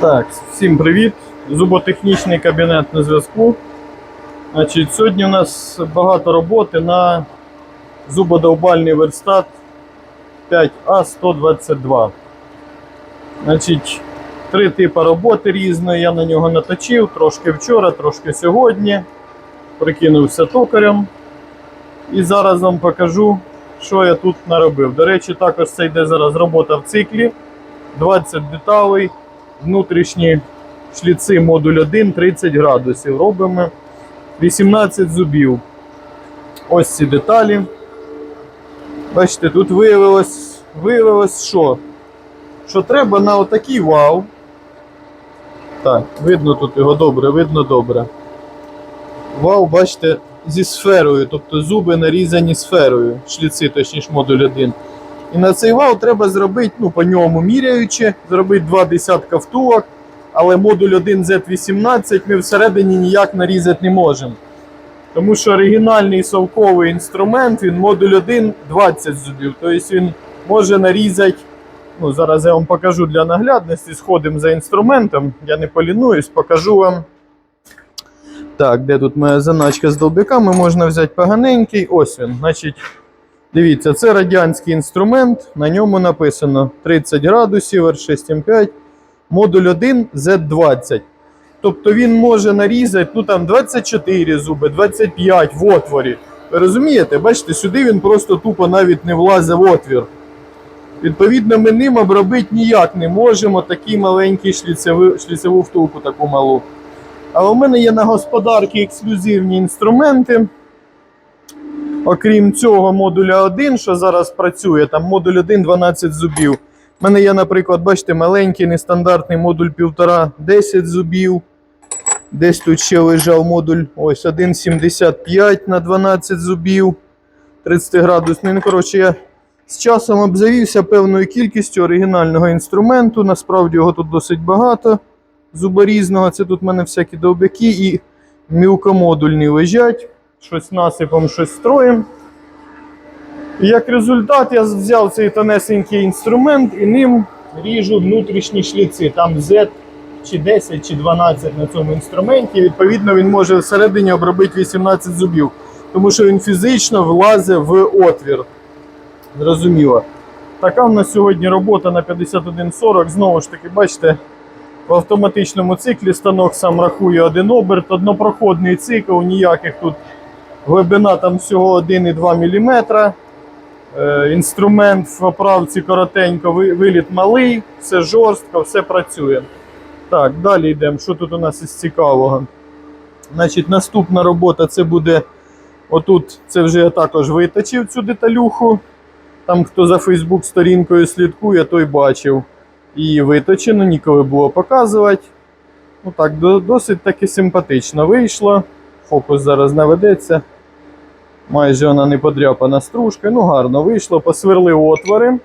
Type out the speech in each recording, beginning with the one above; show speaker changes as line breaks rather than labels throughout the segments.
Так, всім привіт. Зуботехнічний кабінет на зв'язку. Значить, сьогодні у нас багато роботи на зубодовбальний верстат 5А122. Значить, три типи роботи різної. Я на нього наточив трошки вчора, трошки сьогодні. Прикинувся токарем. І зараз вам покажу, що я тут наробив. До речі, також це йде зараз робота в циклі. 20 деталей, внутрішні шліци модуль 1, 30 градусів. Робимо 18 зубів. Ось ці деталі. Бачите, тут виявилось, виявилось що? Що треба на отакий вал. Так, видно тут його добре, видно добре. Вал, бачите, зі сферою, тобто зуби нарізані сферою, шліци, точніше модуль 1. І на цей вал треба зробити, ну, по ньому міряючи, зробити два десятка втулок, але модуль 1 Z18 ми всередині ніяк нарізати не можемо. Тому що оригінальний совковий інструмент, він модуль 1 20 зубів. Тобто він може нарізати. Ну, зараз я вам покажу для наглядності, сходимо за інструментом. Я не полінуюсь, покажу вам. Так, де тут моя заначка з долбяками? Можна взяти поганенький. Ось він. Значить, Дивіться, це радянський інструмент, на ньому написано 30 градусів, R6M5, модуль 1 Z20. Тобто він може нарізати ну там 24 зуби, 25 в отворі. Ви розумієте? Бачите, сюди він просто тупо навіть не влазить в отвір. Відповідно, ми ним обробити ніяк не можемо такий маленький шліцевий, шліцеву втулку таку малу. Але у мене є на господарки ексклюзивні інструменти. Окрім цього модуля 1, що зараз працює, там модуль 1 12 зубів. У мене є, наприклад, бачите, маленький нестандартний модуль 1,5 10 зубів. Десь тут ще лежав модуль ось 1,75 на 12 зубів. 30 градусний. Ну, коротше, я з часом обзавівся певною кількістю оригінального інструменту. Насправді його тут досить багато. Зуборізного. Це тут в мене всякі довбяки і мілкомодульні лежать щось насипом, щось строїм. І як результат, я взяв цей тонесенький інструмент і ним ріжу внутрішні шліци. Там Z чи 10 чи 12 на цьому інструменті. Відповідно, він може всередині обробити 18 зубів, тому що він фізично влазить в отвір. Зрозуміло. Така в нас сьогодні робота на 5140. Знову ж таки, бачите, в автоматичному циклі станок сам рахує один оберт, однопроходний цикл, ніяких тут глибина там всього 1,2 мм. Е, інструмент в оправці коротенько, виліт малий, все жорстко, все працює. Так, далі йдемо. Що тут у нас із цікавого? Значить, наступна робота це буде. Отут це вже я також виточив цю деталюху. Там, хто за Фейсбук сторінкою слідкує, той бачив. Її виточено, ніколи було показувати. Ну так, досить таки симпатично вийшло. Фокус зараз наведеться. Майже вона не подряпана стружка. Ну, гарно вийшло, посверлив отвори.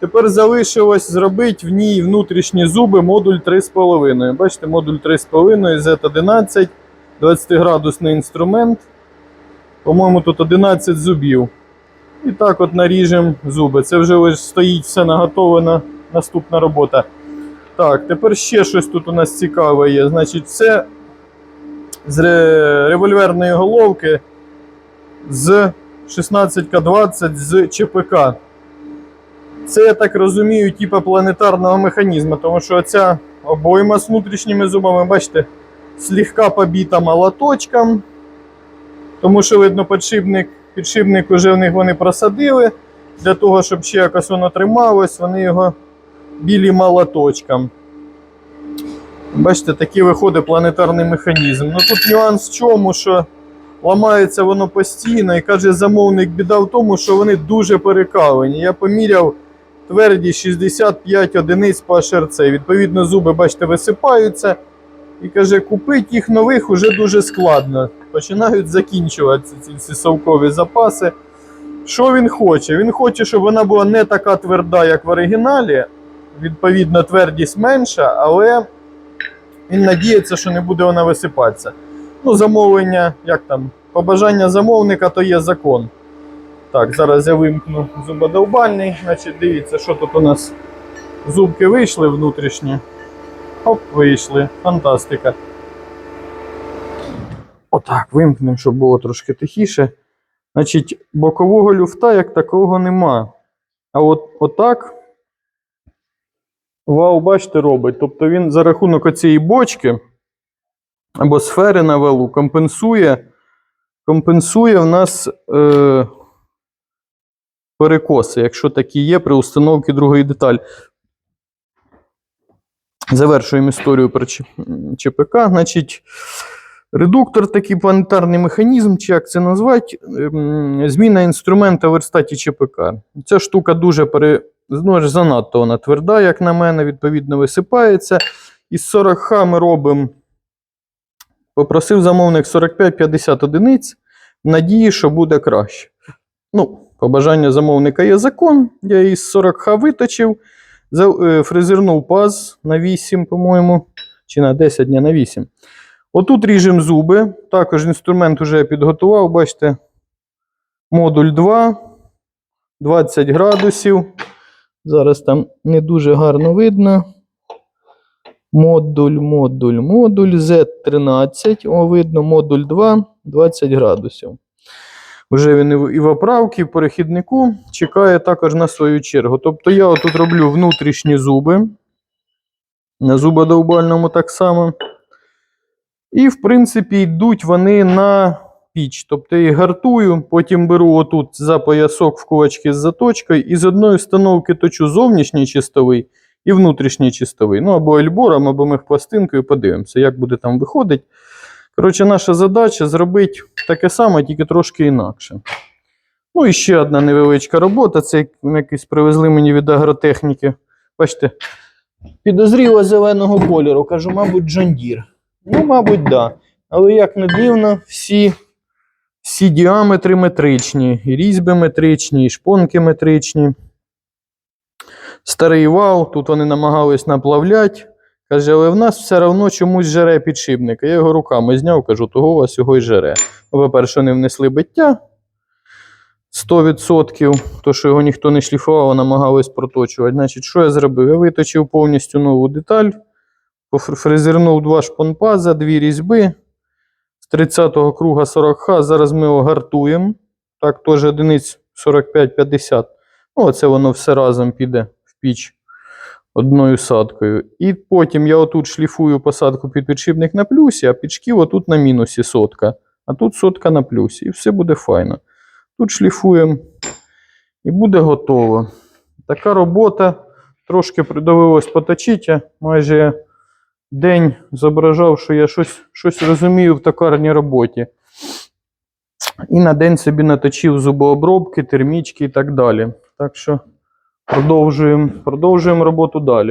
Тепер залишилось зробити в ній внутрішні зуби модуль 3,5. Бачите, модуль 3,5 Z11, 20-градусний інструмент. По-моєму, тут 11 зубів. І так от наріжемо зуби. Це вже стоїть все наготовлена наступна робота. Так, тепер ще щось тут у нас цікаве є. Значить, це з ре- револьверної головки з 16К20 з ЧПК. Це, я так розумію, типа планетарного механізму, тому що ця обойма з внутрішніми зубами, бачите, слегка побіта молоточком. Тому що, видно, підшипник, підшипник уже в них вони просадили. Для того, щоб ще якось воно трималось, вони його білі молоточком. Бачите, такий виходить планетарний механізм. Ну тут нюанс в чому, що ламається воно постійно і каже замовник, біда в тому, що вони дуже перекалені. Я поміряв тверді 65 одиниць по HRC. Відповідно, зуби, бачите, висипаються. І каже, купити їх нових уже дуже складно. Починають закінчуватися ці всі совкові запаси. Що він хоче? Він хоче, щоб вона була не така тверда, як в оригіналі. Відповідно, твердість менша, але він надіється, що не буде вона висипатися. Ну, замовлення, як там, побажання замовника, то є закон. Так, зараз я вимкну зубодовбальний. Значить, дивіться, що тут у нас зубки вийшли внутрішні. Оп, вийшли. Фантастика. Отак, вимкнемо, щоб було трошки тихіше. Значить, бокового люфта як такого нема. А от отак. Вау, бачите, робить. Тобто він за рахунок оцієї бочки або сфери на валу компенсує, компенсує в нас е, перекоси, якщо такі є при установці другої деталі. Завершуємо історію про ЧПК. Значить, редуктор такий планетарний механізм, чи як це назвати, ем, зміна інструмента в верстаті ЧПК. Ця штука дуже пере... ну, занадто вона тверда, як на мене, відповідно, висипається. Із 40Х ми робимо. Попросив замовник 45-50 одиниць, в надії, що буде краще. Ну, побажання замовника є закон. Я із 40Х виточив, за- е, фрезернув паз на 8, по-моєму, чи на 10 дня на 8. Отут ріжемо зуби. Також інструмент вже підготував. Бачите, модуль 2, 20 градусів. Зараз там не дуже гарно видно. Модуль, модуль, модуль Z13. О, видно, модуль 2, 20 градусів. Вже він і в- оправці, і в перехіднику чекає також на свою чергу. Тобто я отут роблю внутрішні зуби. На зубодовбальному так само. І, в принципі, йдуть вони на піч. Тобто я їх гартую, потім беру отут за поясок в кулачки з заточкою і з одної установки точу зовнішній чистовий і внутрішній чистовий. Ну, або ельбором, або ми в мехпластинкою, подивимося, як буде там виходить. Коротше, наша задача зробити таке саме, тільки трошки інакше. Ну, і ще одна невеличка робота. Це як- якийсь привезли мені від агротехніки. Бачите, підозріло зеленого кольору. Кажу, мабуть, Джондір. Ну, мабуть, так. Да. Але як не дивно, всі, всі діаметри метричні, і різьби метричні, і шпонки метричні. Старий вал, тут вони намагались наплавляти. Каже, але в нас все одно чомусь жере підшипник. Я його руками зняв, кажу, того у вас його й жере. Ну, По-перше, вони внесли биття 100%, то, що його ніхто не шліфував, а намагались проточувати. Значить, що я зробив? Я виточив повністю нову деталь, пофрезернув два шпонпаза, дві різьби з 30-го круга 40Х. Зараз ми його гартуємо. Так, теж одиниць 45-50. Ну, оце воно все разом піде піч одною садкою. І потім я отут шліфую посадку під підшипник на плюсі, а під отут на мінусі сотка. А тут сотка на плюсі. І все буде файно. Тут шліфуємо і буде готово. Така робота. Трошки придавилось поточити. Майже день зображав, що я щось, щось розумію в токарній роботі. І на день собі наточив зубообробки, термічки і так далі. Так що продовжуємо, продовжуємо роботу далі.